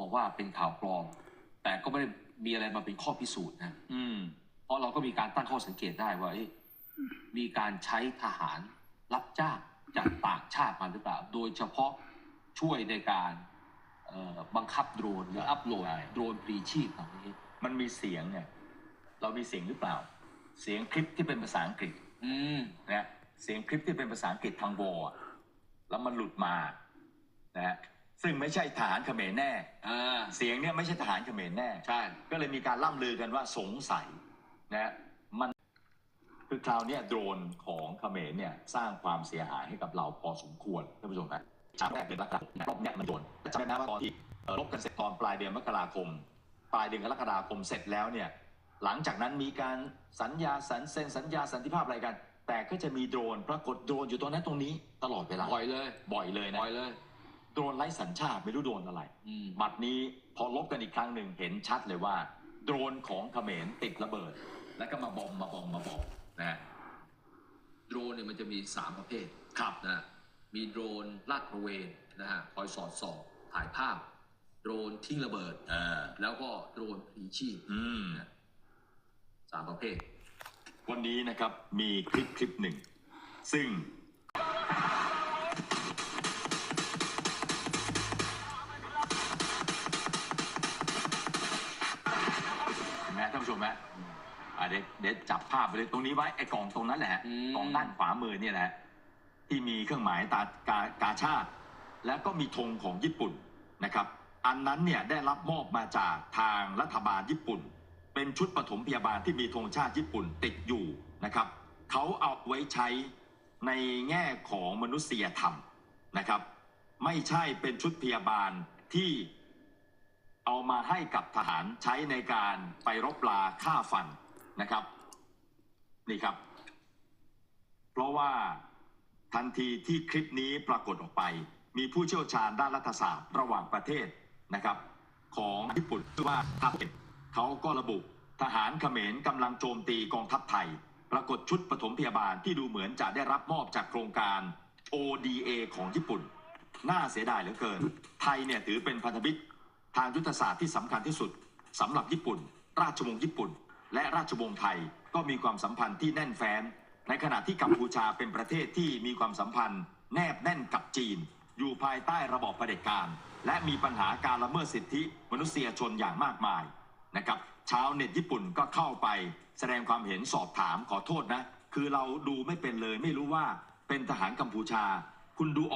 บอกว่าเป็นข่าวปลอม แต่ก็ไม่ได้มีอะไรมาเป็นข้อพิสูจน์นะอืมเพราะเราก็มีการตั้งข้อสังเกตได้ว่าเอ๊ะมีการใช้ทหารรับจ้างจากต่างชาติมาหรือเปล่า โดยเฉพาะช่วยในการเอ่อบังคับโดรนหรืออัพโหลดใช่โดรนปรีชีพเหล่านี้ มันมีเสียงเนี่ย เรามีเสียงหรือเปล่า เสียงคลิปที่เป็นภาษาอังกฤษ อืมนะเสียงคลิปที่เป็นภาษาอังกฤษทางวอลอะแล้วมันหลุดมานะฮะ ซึ่งไม่ใช่ทหารเขมรแน่ อ่าเสียงเนี่ยไม่ใช่ทหารเขมรแน่ ใช่ ก็เลยมีการล่ำลือกันว่าสงสัยนะฮะมันคือคราวเนี้ยโดรนของเขมรเนี่ยสร้างความเสียหายให้กับเราพอสมควรท่านผู้ชมครับชาติแรกเป็นลักษณะรอบเนี้ยมันโดนจำได้ไหมว่าตอนที่เอ่อลบกันเสร็จตอนปลายเดือนมกราคม ปลายเดือนกรกฎาคมเสร็จแล้วเนี่ยหลังจากนั้นมีการสัญญาสัญเซ็นสัญญาสันติภาพอะไรกัน แต่ก็จะมีโดรนปรากฏโดรนอยู่ตรงนั้นตรงนี้ตลอดเวลาปล่อยเลยบ่อยเลยนะ ปล่อยเลย โดรนไร้สัญชาติไม่รู้โดรนอะไรอืมบัดนี้พอลบกันอีกครั้งหนึ่งเห็นชัดเลยว่า โดรนของเขมรติดระเบิด แล้วก็มาบอมมาบอมมาบอมนะฮะโดรนเนี่ยมันจะมีสามประเภทครับนะมีโดรนลาดตระเวนนะฮะคอยสอดส่องถ่ายภาพ โดรนทิ้งระเบิดเออแล้วก็โดรนพลีชีพอืมนะสามประเภท วันนี้นะครับมีคลิปคลิปหนึ่ง ซึ่ง เห็นไหมท่านผู้ชมไหมอะเดี๋ยวเดี๋ยวจับภาพไปเลยตรงนี้ไว้ไอ้กล่องตรงนั้นแหละฮะอืม กล่องด้านขวามือเนี่ยแหละที่มีเครื่องหมายตากากาชาติ แล้วก็มีธงของญี่ปุ่นนะครับ อันนั้นเนี่ยได้รับมอบมาจากทางรัฐบาลญี่ปุ่น เป็นชุดปฐมพยาบาลที่มีธงชาติญี่ปุ่นติดอยู่นะครับเขาเอาไว้ใช้ในแง่ของมนุษยธรรมนะครับ ไม่ใช่เป็นชุดพยาบาลที่ เอามาให้กับทหารใช้ในการไปรบลาฆ่าฟันนะครับ นี่ครับ เพราะว่าทันทีที่คลิปนี้ปรากฏออกไป มีผู้เชี่ยวชาญด้านรัฐศาสตร์ระหว่างประเทศนะครับ ของญี่ปุ่นชื่อว่าทาเก็ตเขาก็ระบุทหารเขมรกำลังโจมตีกองทัพไทย ปรากฏชุดปฐมพยาบาลที่ดูเหมือนจะได้รับมอบจากโครงการ ODA ของญี่ปุ่น น่าเสียดายเหลือเกิน ไทยเนี่ยถือเป็นพันธมิตร ทางยุทธศาสตร์ที่สำคัญที่สุดสำหรับญี่ปุ่น ราชวงศ์ญี่ปุ่น และราชวงศ์ไทยก็มีความสัมพันธ์ที่แน่นแฟ้น ในขณะที่กัมพูชาเป็นประเทศที่มีความสัมพันธ์ แนบแน่นกับจีน อยู่ภายใต้ระบอบเผด็จการ และมีปัญหาการละเมิดสิทธิมนุษยชนอย่างมากมายนะครับชาวเน็ตญี่ปุ่นก็เข้าไป แสดงความเห็นสอบถามขอโทษนะ คือเราดูไม่เป็นเลยไม่รู้ว่าเป็นทหารกัมพูชา คุณดูออก